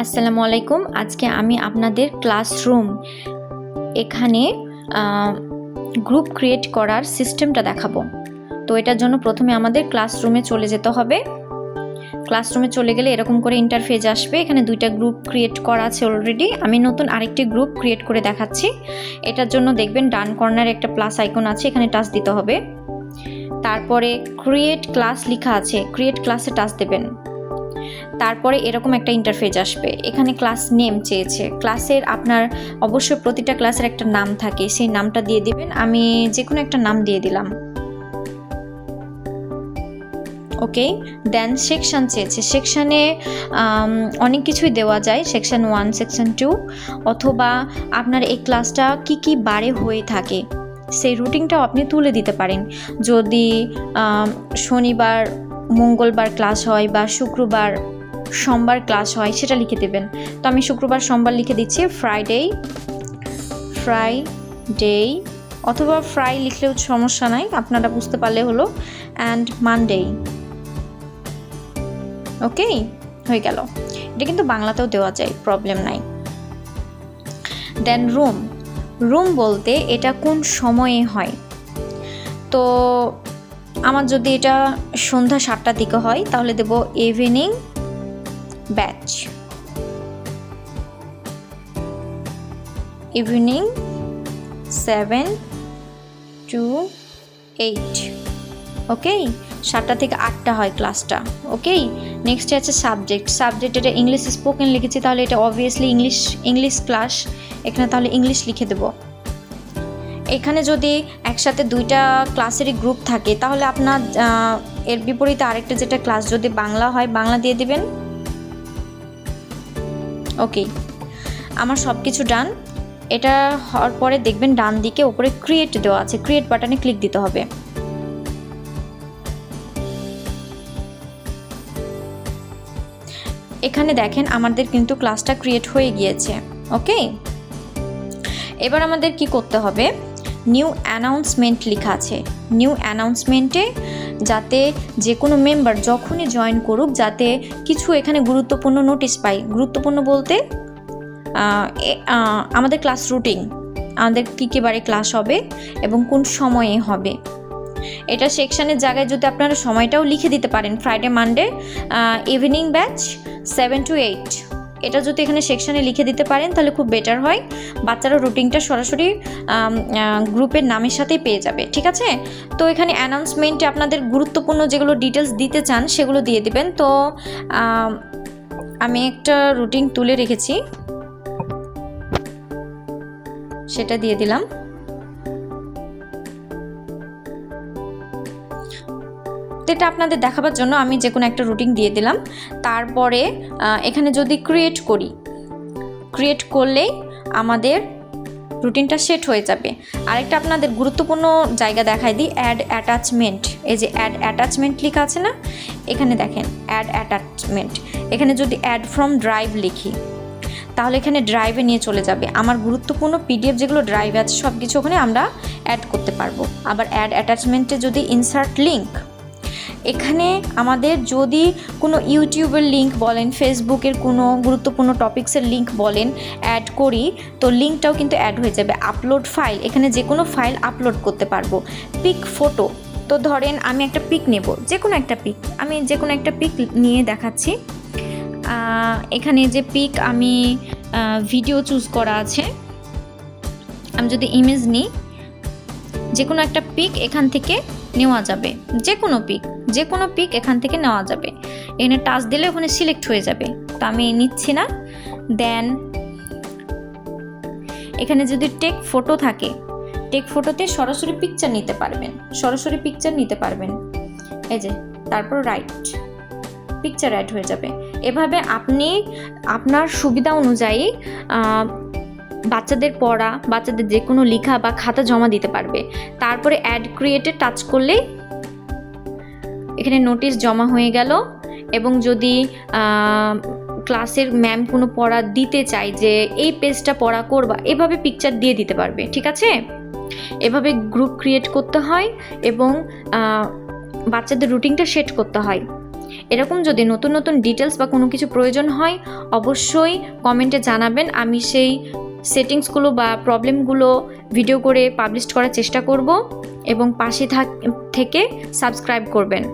আসসালামু আলাইকুম। আজকে আমি আপনাদের ক্লাসরুম এখানে গ্রুপ ক্রিয়েট করার সিস্টেমটা দেখাবো। তো এটার জন্য প্রথমে আমাদের ক্লাসরুমে চলে যেতে হবে। ক্লাসরুমে চলে গেলে এরকম করে ইন্টারফেজ আসবে। এখানে দুইটা গ্রুপ ক্রিয়েট করা আছে অলরেডি আমি নতুন আরেকটি গ্রুপ ক্রিয়েট করে দেখাচ্ছি। এটার জন্য দেখবেন ডান কর্নারে একটা প্লাস আইকন আছে, এখানে টাচ দিতে হবে। তারপরে ক্রিয়েট ক্লাস লেখা আছে ক্রিয়েট ক্লাসে টাচ দেবেন। তারপরে এরকম একটা ইন্টারফেজ আসবে। এখানে ক্লাস নেম চেয়েছে। ক্লাসের আপনার অবশ্যই প্রতিটা ক্লাসের একটা নাম থাকে। সেই নামটা দিয়ে দিবেন। আমি যে কোনো একটা নাম দিয়ে দিলাম। ওকে? দেন সেকশন চেয়েছে সেকশানে অনেক কিছুই দেওয়া যায়। সেকশন ওয়ান সেকশন টু অথবা আপনার এই ক্লাসটা কি কি বারে হয়ে থাকে। সেই রুটিনটাও আপনি তুলে দিতে পারেন। যদি শনিবার, মঙ্গলবার ক্লাস হয় বা শুক্রবার, সোমবার ক্লাস হয়, সেটা লিখে দেবেন। তো আমি শুক্রবার, সোমবার লিখে দিচ্ছি। ফ্রাইডে ফ্রাইডে অথবা ফ্রাই লিখলেও সমস্যা নাই। আপনারা বুঝতে পারলে হলো। অ্যান্ড মানডে ওকে হয়ে গেল। এটা কিন্তু বাংলাতেও দেওয়া যায় প্রবলেম নাই। দেন রুম রুম বলতে এটা কোন সময়ে হয়? তো আমার যদি এটা সন্ধ্যা সাতটার দিকে হয়, তাহলে দেব evening batch evening seven to eight okay সাতটা থেকে আটটা হয় ক্লাসটা ওকেই নেক্সট আছে সাবজেক্ট সাবজেক্ট এটা ইংলিশ স্পোকেন লিখেছি, তাহলে এটা অবভিয়াসলি ইংলিশ ইংলিশ ক্লাস এখানে তাহলে ইংলিশ লিখে দেবো। এখানে যদি একসাথে দুইটা ক্লাসেরই গ্রুপ থাকে, তাহলে আপনার এর বিপরীতে আরেকটা যেটা ক্লাস যদি বাংলা হয়, বাংলা দিয়ে দিবেন। ওকে আমার সব কিছু ডান এটা হওয়ার পরে দেখবেন ডান দিকে ওপরে ক্রিয়েট দেওয়া আছে ক্রিয়েট বাটনে ক্লিক দিতে হবে। এখানে দেখেন আমাদের কিন্তু ক্লাসটা ক্রিয়েট হয়ে গিয়েছে ওকে এবার আমাদের কি করতে হবে? নিউ অ্যানাউন্সমেন্ট লেখা আছে। নিউ অ্যানাউন্সমেন্টে যাতে যে কোনো মেম্বার যখনই জয়েন করুক, যাতে কিছু এখানে গুরুত্বপূর্ণ নোটিশ পাই। গুরুত্বপূর্ণ বলতে আমাদের ক্লাস রুটিন আমাদের কী কী বারে ক্লাস হবে এবং কোন সময়ে হবে। এটা সেকশনের জায়গায় যদি আপনারা সময়টাও লিখে দিতে পারেন Friday Monday evening batch seven to eight এটা যদি এখানে সেকশানে লিখে দিতে পারেন, তাহলে খুব বেটার হয়। বাচ্চারা রুটিনটা সরাসরি গ্রুপের নামের সাথেই পেয়ে যাবে, ঠিক আছে? তো এখানে অ্যানাউন্সমেন্টে আপনাদের গুরুত্বপূর্ণ যেগুলো ডিটেলস দিতে চান, সেগুলো দিয়ে দিবেন। তো, আমি একটা রুটিন তুলে রেখেছি। সেটা দিয়ে দিলাম। এটা আপনাদের দেখাবার জন্য আমি যে কোনো একটা রুটিন দিয়ে দিলাম। তারপরে এখানে যদি ক্রিয়েট করি ক্রিয়েট করলেই আমাদের রুটিনটা সেট হয়ে যাবে। আরেকটা আপনাদের গুরুত্বপূর্ণ জায়গা দেখাই দিই অ্যাড অ্যাটাচমেন্ট এই যে অ্যাড অ্যাটাচমেন্ট লেখা আছে না? এখানে দেখেন অ্যাড অ্যাটাচমেন্ট এখানে যদি অ্যাড ফ্রম ড্রাইভ লিখি, তাহলে এখানে ড্রাইভে নিয়ে চলে যাবে। আমার গুরুত্বপূর্ণ পিডিএফ যেগুলো ড্রাইভে আছে সব কিছু ওখানে আমরা অ্যাড করতে পারব। আবার অ্যাড অ্যাটাচমেন্টে যদি ইনসার্ট লিঙ্ক এখানে আমাদের যদি কোনো ইউটিউবের লিঙ্ক বলেন ফেসবুকের কোনো গুরুত্বপূর্ণ টপিক্সের লিঙ্ক বলেন অ্যাড করি, তো লিঙ্কটাও কিন্তু অ্যাড হয়ে যাবে। আপলোড ফাইল এখানে যে কোনো ফাইল আপলোড করতে পারব। পিক ফটো তো ধরেন আমি একটা পিক নেব যে কোনো একটা পিক আমি যে কোনো একটা পিক নিয়ে দেখাচ্ছি। এখানে যে পিক আমি ভিডিও চুজ করা আছে, আমি যদি ইমেজ নিই যে কোনো একটা পিক এখান থেকে নেওয়া যাবে যে কোনো পিক যে কোনো পিক এখান থেকে নেওয়া যাবে। এখানে টাচ দিলে ওখানে সিলেক্ট হয়ে যাবে। তো আমি নিচ্ছি না। দেন এখানে যদি টেক ফটো থাকে টেক ফটোতে সরাসরি পিকচার নিতে পারবেন। সরাসরি পিকচার নিতে পারবেন। এই যে, তারপর রাইট পিকচার অ্যাড হয়ে যাবে। এভাবে আপনি আপনার সুবিধা অনুযায়ী বাচ্চাদের পড়া, বাচ্চাদের যে কোনো লেখা বা খাতা জমা দিতে পারবে। তারপরে অ্যাড ক্রিয়েটে টাচ করলেই এখানে নোটিশ জমা হয়ে গেল এবং যদি ক্লাসের ম্যাম কোনো পড়া দিতে চায় যে এই পেজটা পড়া করবা, এভাবে পিকচার দিয়ে দিতে পারবে, ঠিক আছে? এভাবে গ্রুপ ক্রিয়েট করতে হয় এবং বাচ্চাদের রুটিনটা সেট করতে হয়। এরকম যদি নতুন নতুন ডিটেলস বা কোনো কিছু প্রয়োজন হয়, অবশ্যই কমেন্টে জানাবেন। আমি সেই সেটিংসগুলো বা প্রবলেমগুলো ভিডিও করে পাবলিশ করার চেষ্টা করব এবং পাশে থাক, থেকে সাবস্ক্রাইব করবেন।